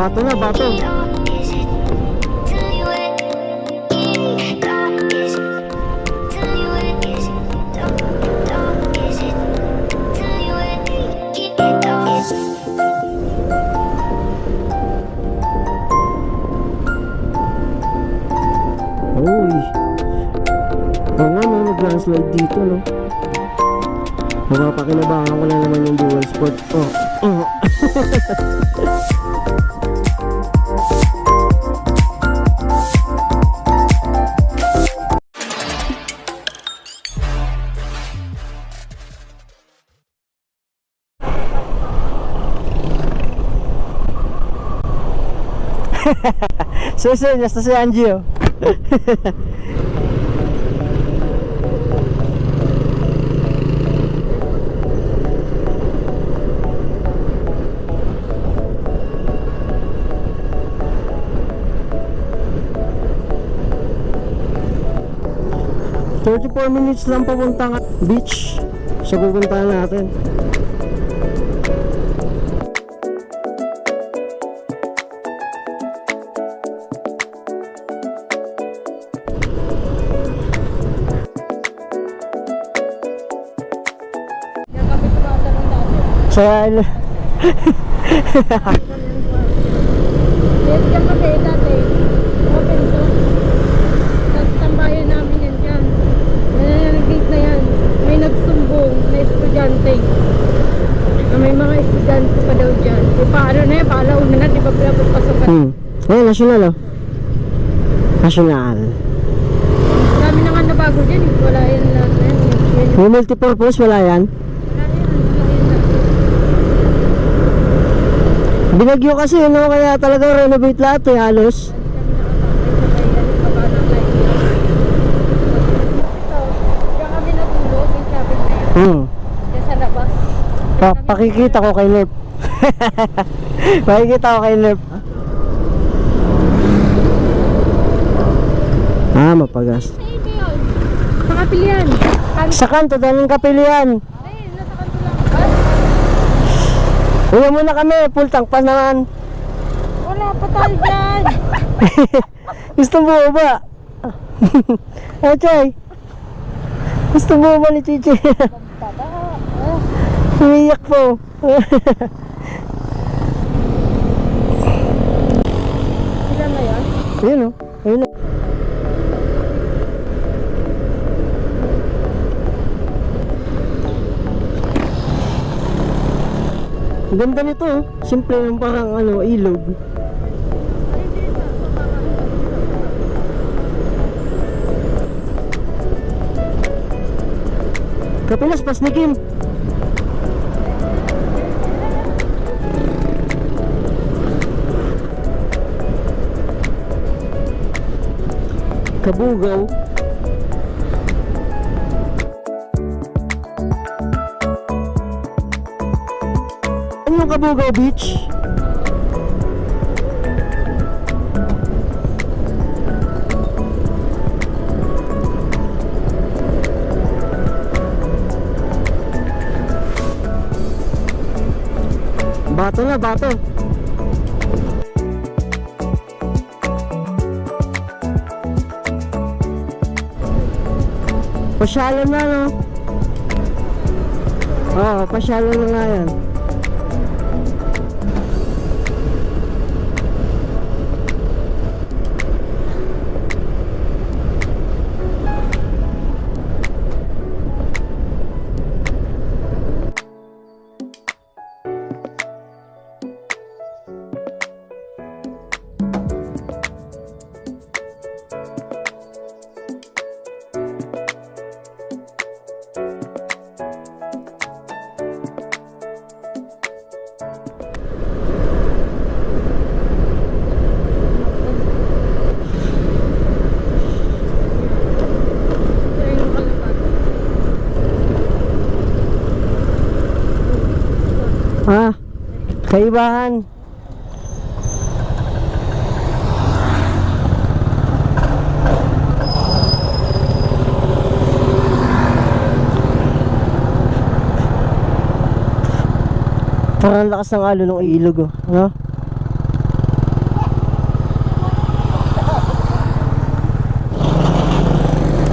Bato na, bato. Uy. Oo nga, may mag-landslide dito, no? Mapapakinabangan ko na naman yung dual sport. Oh. Oh. Susunod, nasta si Angie, oh. Thirty-four minutes lang papuntang beach sa pupuntahan natin. Sa Yes, yan kasi dati. Open to. Tapos tambayan namin yan dyan. Yan ang gate na yan. May nagsumbong na estudyante. Na may mga estudyante pa daw dyan. Di pa ano na yan, paalauna na, di ba pinapapasukan? Hmm. Ayun, national oh. National. Dami na nga na bago dyan. eh. Wala yan na yung- Yung multipurpose, wala yan. Wala yan. Wala yan na. Binagyo kasi, no? Kaya talagang renovate lahat eh, halos. Hmm. Pa pakikita ko kay Nerf. pakikita ko kay Nerf. Ah, mapagas. Sa kapilian. Sa kanto, dahil ng kapilian. Ay, nasa kanto lang. Bas? Uwi muna kami, full tank pa naman. Wala pa tayo dyan. Gusto mo ba? Ah, Chay. Gusto mo ba ni Chichi? Umiyak po. Sila na yan. Ayun o. Ayun o. Ganda nito oh. Simple lang parang ano, ilog. Kapilas, pas ni Kim. Kabugaw. Kabugaw Beach? Bato na, bato. Pasyalan na, no? Oo, pasyalan na nga yan. Kaibahan. Parang lakas ng alo ng ilog oh. No?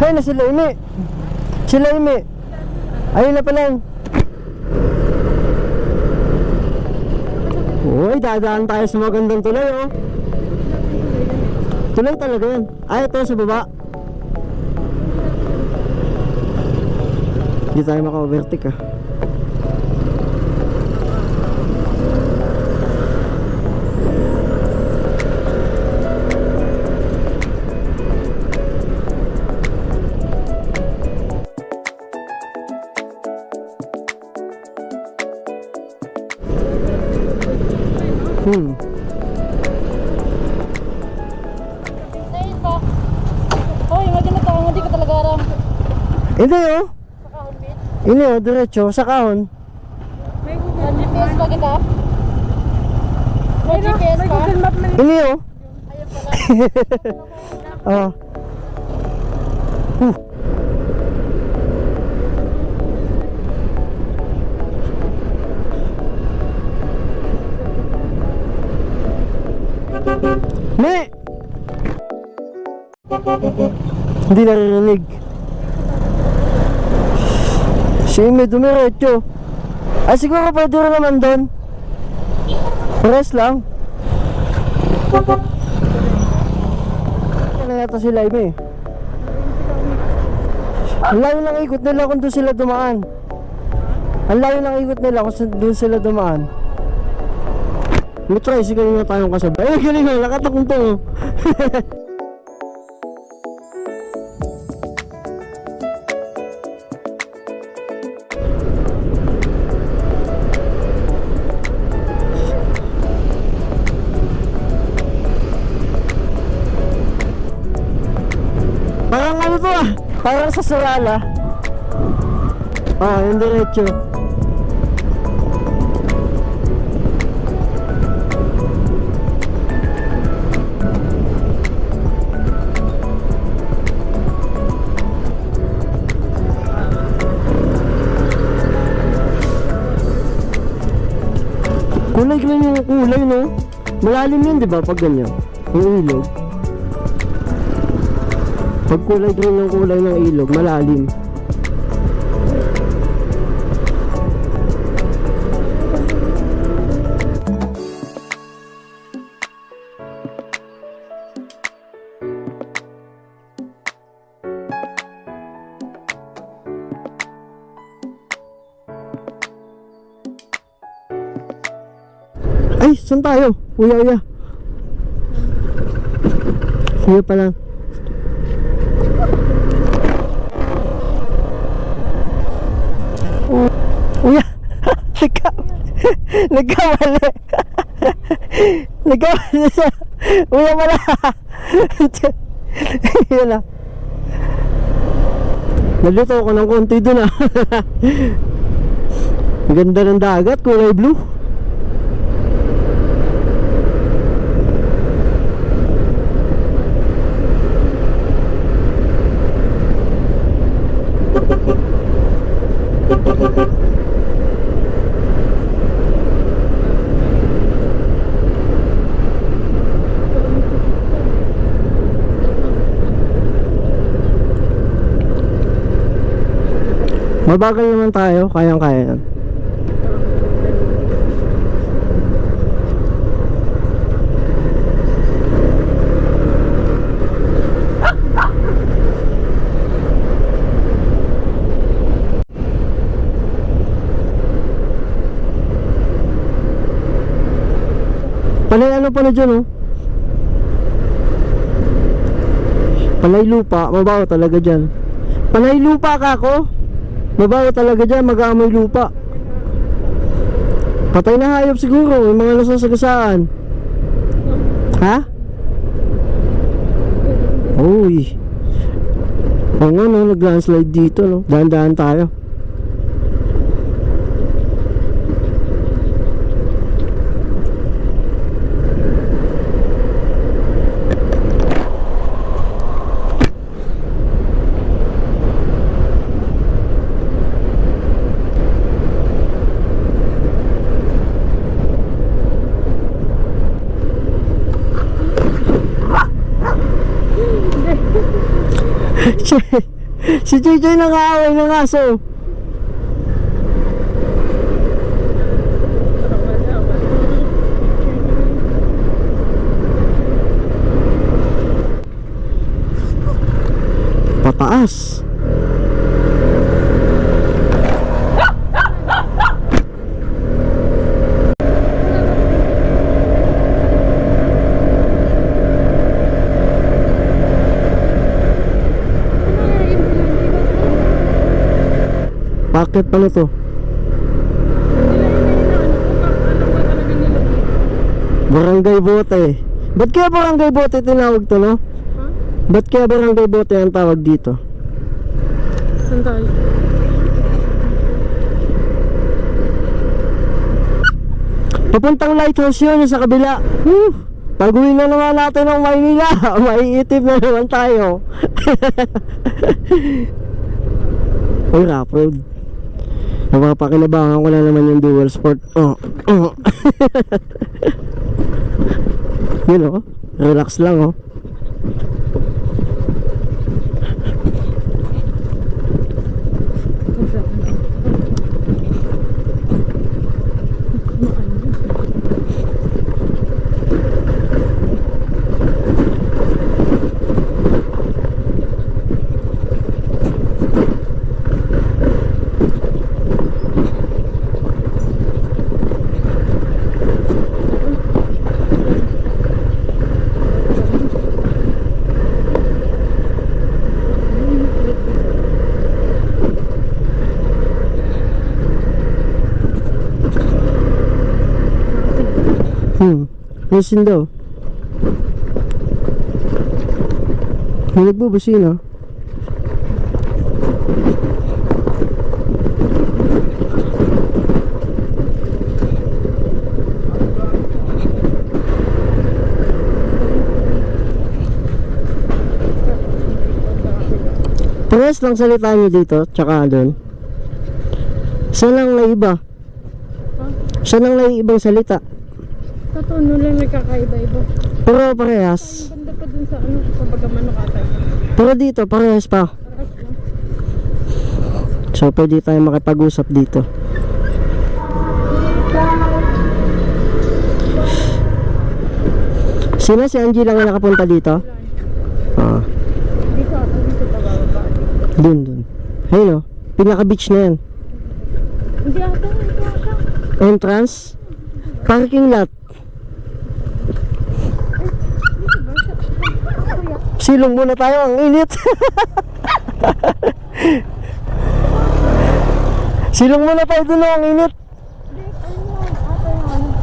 Hay na sila imi. Sila imi. Ayun na pala. Yung. Uy, dadaan tayo sa magandang tulay oh. Tulay talaga yan. Ay, ito sa baba. Hindi tayo maka-overtake ah. Hindi oh. Sa kahon, bitch. Ini oh, diretso sa kahon. May Google GPS ba kita? May GPS pa? Ini oh. Ayun pala. Oh. Huh. Ne! Hindi naririnig. Si Ime dumiretso. Ay siguro pwede rin naman doon. Press lang. Ano yata sila Ime? Ang layo ng ikot nila kung doon sila dumaan. Ang layo ng ikot nila kung doon sila dumaan. May tricycle na tayong kasabay. Ay, galing na, nakatakong to. Parang sa Sarala. Ah, yung diretso. Kulay green yung kulay, no? Malalim yun, di ba, pag ganyan? Yung ilog. Pag kulay green yung kulay ng ilog, malalim. Ay, saan tayo? Uya, uya. Sige pa lang. Uya. Nagka... Nagkamali. Nagkamali siya. Uya pala. Yun na. Nalito ako ng konti dun ah. Ganda ng dagat, kulay blue. Mabagal naman tayo, kayang-kaya yan. Panay ano pala dyan oh. Panay lupa, mabaho talaga dyan. Panay lupa ka ako. Mabaho talaga dyan, mag-aamoy lupa. Patay na hayop siguro, may mga nasasagasaan. Ha? Uy. Oo nga no, nag-landslide dito no. Dahan-dahan tayo. si JJ nakaaway ng aso. Pataas. Bakit pala to? Barangay Bote. Ba't kaya Barangay Bote tinawag to, no? Ba't kaya Barangay Bote ang tawag dito? Saan tayo? Papuntang lighthouse yun, sa kabila. Whew! Pag-uwi na naman natin ng Maynila, maiitip na naman tayo. Ay, rough road. Napapakinabangan ko na naman yung dual sport. Oh, oh. Yun oh, relax lang oh. Hmm, ayusin daw. May nagbubusina. Parehas lang salita niyo dito, tsaka doon. Saan lang na iba? Saan lang na ibang salita? Sa tono lang nagkakaiba-iba. Pero parehas. Ang banda pa dun sa ano, sa Bagaman Katay. Pero dito, parehas pa. Parehas lang. So, pwede tayo makipag-usap dito. Sino si Angie lang ang nakapunta dito? Ah, Dito ata, dito pa bababa. dun, dun. Ayun o, pinaka-beach na yan. Hindi ata, ito ata. Entrance, parking lot. Silong muna tayo, ang init. silong muna tayo dun, ang init.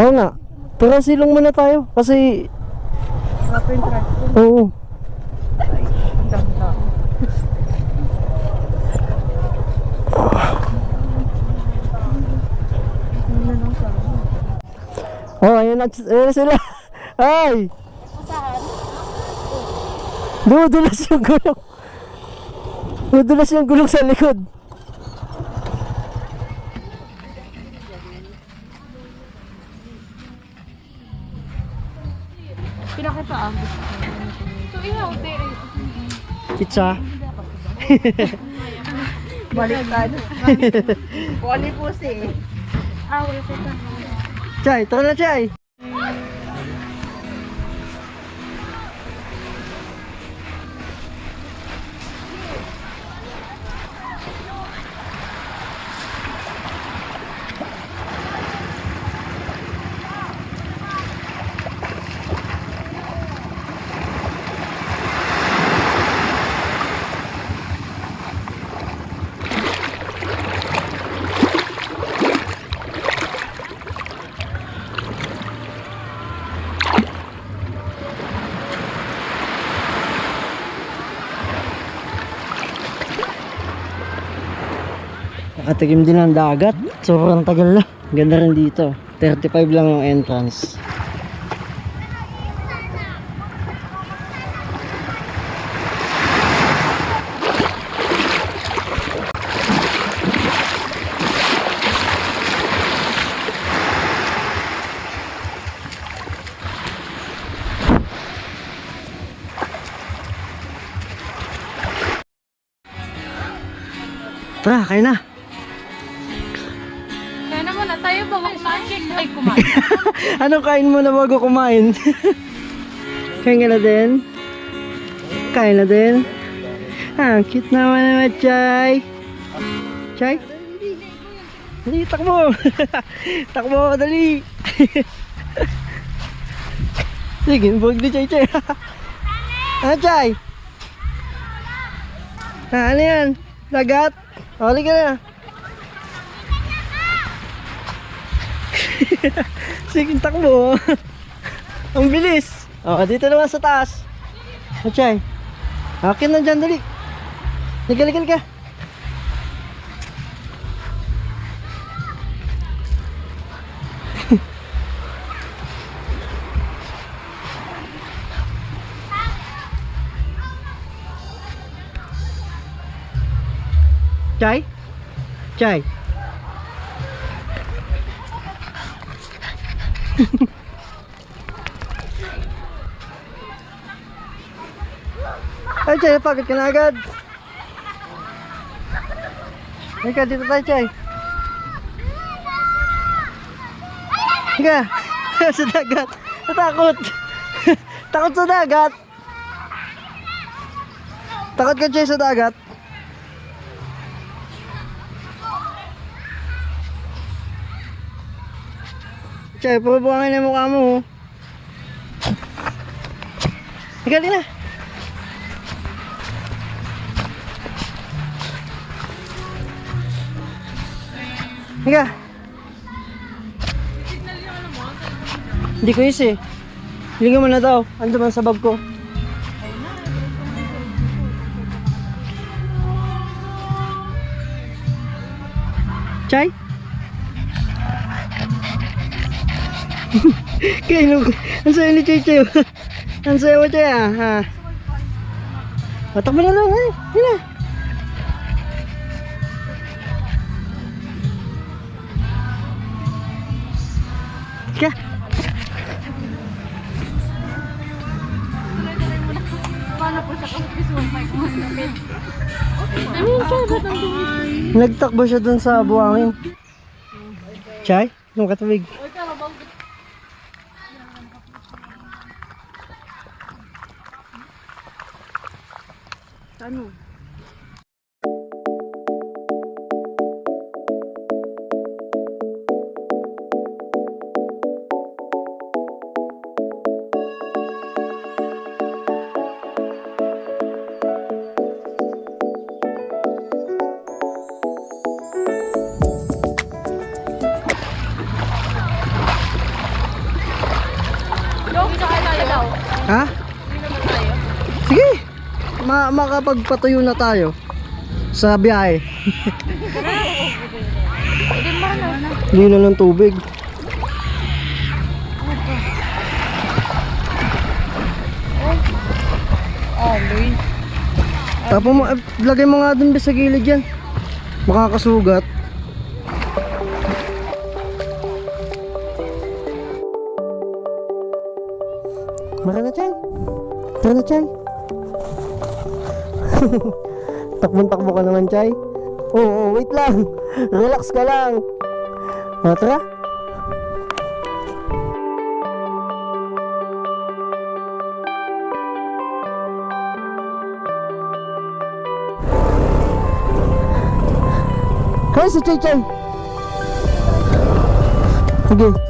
Oo nga. Pero silong muna tayo kasi oo. Oh, ayun na, ayun na sila. Ay! Dudulas yung gulong. Dudulas yung gulong sa likod. Pinakita ah. So, ihaw, tere. Pizza. Baliktad. Wali po si. Ah, wala sa. Chay, tara na Chay. Tikim din ang dagat. Sobrang tagal na. Ganda rin dito. 35 lang yung entrance. Tara, kain na. Anong kain mo na bago kumain? kain ka na din? Kain na din? Ah, cute naman naman, Chay. Chay? Dali, takbo. takbo, dali. Sige, buwag di Chay, Chay. ah, Chay? Ah, ano yan? Dagat? Huli ka na. Sige, takbo. Ang bilis. Oo, dito naman sa taas. Achay. Akin na dyan, dali. Ligal-ligal ka. Chay? Chay? Ay, Chay, pagod ka na agad. Ika, dito tayo, Chay. Ika, sa dagat. Natakot. Takot sa dagat. Takot ka, Chay, sa dagat. Chay, pabubuhangin na yung mukha mo. oh. Ika, di na. Higa. Hindi ko isi. Hilingan mo na daw. Ando man sa bag ko. Chay? Kaya nung, ang sayo ni Chay. Ang sayo mo Chay ah. Ha. Patak mo na lang eh. Yun na. Kaya. Paano po siya kung visual mic mo hanapin? Ayun siya, ba't ang dumi? Nagtakbo siya dun sa buhangin. Chay? Nung katubig. Makapagpatuyo na tayo. Sa biyahe. Hindi na. Ng tubig. Tapos mo, lagay mo nga dun sa gilid yan. Makakasugat. Mara na, Chay. Tara na, Chay. Takbon-takbo ka naman, Chay. Oo, oh, wait lang. Relax ka lang. O, tara. Hoy, si Chay Chay. Sige.